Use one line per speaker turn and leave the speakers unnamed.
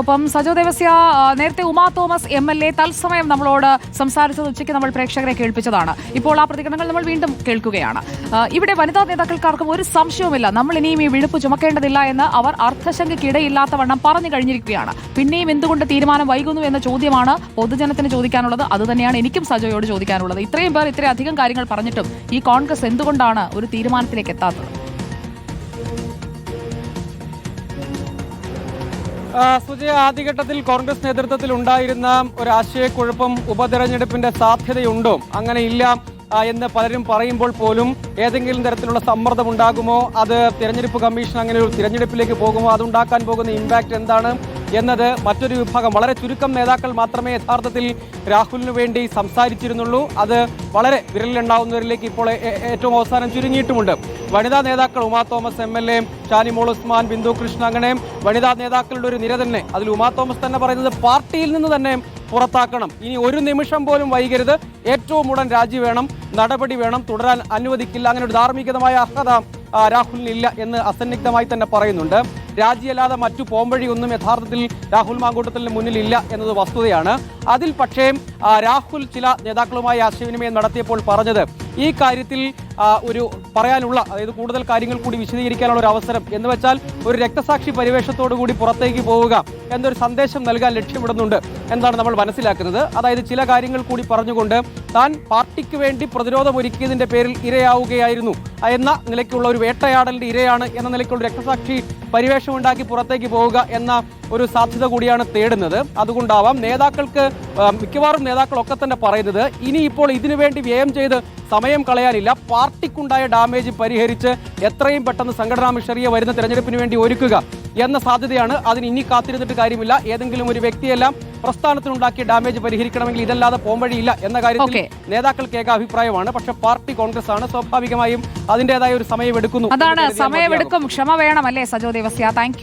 ഒപ്പം സജോ ദേവസ്യ നേരത്തെ Uma Thomas M L A തത്സമയം നമ്മളോട് സംസാരിച്ചത് ഉച്ചയ്ക്ക് നമ്മൾ പ്രേക്ഷകരെ കേൾപ്പിച്ചതാണ്. ഇപ്പോൾ ആ പ്രതികരണങ്ങൾ നമ്മൾ വീണ്ടും കേൾക്കുകയാണ്. ഇവിടെ വനിതാ നേതാക്കൾക്കാർക്കും ഒരു സംശയവുമില്ല. നമ്മൾ ഇനിയും ഈ വിഴുപ്പ് ചുമക്കേണ്ടതില്ല എന്ന് അവർ അർത്ഥശങ്കയ്ക്കിടയില്ലാത്ത വണ്ണം പറഞ്ഞു കഴിഞ്ഞിരിക്കുകയാണ്. പിന്നെയും എന്തുകൊണ്ട് തീരുമാനം വൈകുന്നു എന്ന ചോദ്യമാണ് പൊതുജനത്തിന് ചോദിക്കാനുള്ളത്. അതുതന്നെയാണ് എനിക്കും സജോയോട് ചോദിക്കാനുള്ളത്. ഇത്രയും പേർ ഇത്രയധികം കാര്യങ്ങൾ പറഞ്ഞിട്ടും ഈ കോൺഗ്രസ് എന്തുകൊണ്ടാണ് ഒരു തീരുമാനത്തിലേക്ക് എത്താത്തത്?
സുജയ ആദ്യഘട്ടത്തിൽ കോൺഗ്രസ് നേതൃത്വത്തിൽ ഉണ്ടായിരുന്ന ഒരു ആശയക്കുഴപ്പം ഉപതെരഞ്ഞെടുപ്പിന്റെ സാധ്യതയുണ്ടോ? അങ്ങനെ ഇല്ല എന്ന് പലരും പറയുമ്പോൾ പോലും ഏതെങ്കിലും തരത്തിലുള്ള സമ്മർദ്ദം ഉണ്ടാകുമോ? അത് തിരഞ്ഞെടുപ്പ് കമ്മീഷൻ അങ്ങനെ ഒരു തിരഞ്ഞെടുപ്പിലേക്ക് പോകുമോ? അതുണ്ടാക്കാൻ പോകുന്ന ഇമ്പാക്റ്റ് എന്താണ്? എന്നത് മറ്റൊരു വിഭാഗം. വളരെ ചുരുക്കം നേതാക്കൾ മാത്രമേ യഥാർത്ഥത്തിൽ രാഹുലിന് വേണ്ടി സംസാരിച്ചിരുന്നുള്ളൂ. അത് വളരെ വിരലിലുണ്ടാവുന്നവരിലേക്ക് ഇപ്പോൾ ഏറ്റവും അവസാനം ചുരുങ്ങിയിട്ടുമുണ്ട്. വനിതാ നേതാക്കൾ Uma Thomas M L A Shanimol Usman Bindu Krishna അങ്ങനെ വനിതാ നേതാക്കളുടെ ഒരു നിര തന്നെ അതിൽ ഉമാ തോമസ് തന്നെ പറയുന്നത് പാർട്ടിയിൽ നിന്ന് തന്നെ പുറത്താക്കണം. ഇനി ഒരു നിമിഷം പോലും വൈകരുത്. ഏറ്റവും ഉടൻ രാജി വേണം നടപടി വേണം തുടരാൻ അനുവദിക്കില്ല. അങ്ങനെ ഒരു ധാർമ്മികതമായ അർഹത രാഹുലിനില്ല എന്ന് അസന്നിഗ്ധമായി തന്നെ പറയുന്നുണ്ട്. രാജിയല്ലാതെ മറ്റു പോംവഴിയൊന്നും യഥാർത്ഥത്തിൽ രാഹുൽ മാങ്കൂട്ടത്തിന് മുന്നിലില്ല എന്നത് വസ്തുതയാണ്. അതിൽ പക്ഷേ രാഹുൽ ചില നേതാക്കളുമായി ആശയവിനിമയം നടത്തിയപ്പോൾ പറഞ്ഞത് ഈ കാര്യത്തിൽ ഒരു പറയാനുള്ള അതായത് കൂടുതൽ കാര്യങ്ങൾ കൂടി വിശദീകരിക്കാനുള്ള ഒരു അവസരം എന്ന് വെച്ചാൽ ഒരു രക്തസാക്ഷി പരിവേഷത്തോടു കൂടി പുറത്തേക്ക് പോവുക എന്നൊരു സന്ദേശം നൽകാൻ ലക്ഷ്യമിടുന്നുണ്ട് എന്നാണ് നമ്മൾ മനസ്സിലാക്കുന്നത്. അതായത് ചില കാര്യങ്ങൾ കൂടി പറഞ്ഞുകൊണ്ട് താൻ പാർട്ടിക്ക് വേണ്ടി പ്രതിരോധമൊരുക്കിയതിന്റെ പേരിൽ ഇരയാവുകയായിരുന്നു എന്ന നിലയ്ക്കുള്ള ഒരു വേട്ടയാടലിന്റെ ഇരയാണ് എന്ന നിലയ്ക്കുള്ള രക്തസാക്ഷി പരിവേഷമുണ്ടാക്കി പുറത്തേക്ക് പോവുക എന്ന ഒരു സാധ്യത കൂടിയാണ് തേടുന്നത്. അതുകൊണ്ടാവാം നേതാക്കൾക്ക് മിക്കവാറും നേതാക്കളൊക്കെ തന്നെ പറയുന്നത് ഇനി ഇപ്പോൾ ഇതിനു വേണ്ടി വ്യയം ചെയ്ത് സമയം കളയാനില്ല. പാർട്ടിക്കുണ്ടായ ഡാമേജ് പരിഹരിച്ച് എത്രയും പെട്ടെന്ന് സംഘടനാ മിഷറിയെ വരുന്ന തെരഞ്ഞെടുപ്പിന് വേണ്ടി ഒരുക്കുക എന്ന സാധ്യതയാണ്. അതിന് ഇനി കാത്തിരുന്നിട്ട് കാര്യമില്ല. ഏതെങ്കിലും ഒരു വ്യക്തിയെല്ലാം പ്രസ്ഥാനത്തിനുണ്ടാക്കിയ ഡാമേജ് പരിഹരിക്കണമെങ്കിൽ ഇതല്ലാതെ പോംവഴിയില്ല എന്ന കാര്യത്തിൽ. നേതാക്കൾക്ക് ഏക അഭിപ്രായമാണ്. പക്ഷെ പാർട്ടി കോൺഗ്രസ് ആണ് സ്വാഭാവികമായും അതിന്റേതായ ഒരു സമയം എടുക്കുന്നു.
അതാണ് സമയമെടുക്കും. ക്ഷമ വേണം അല്ലേ സജോ ദേവസ്യ? താങ്ക്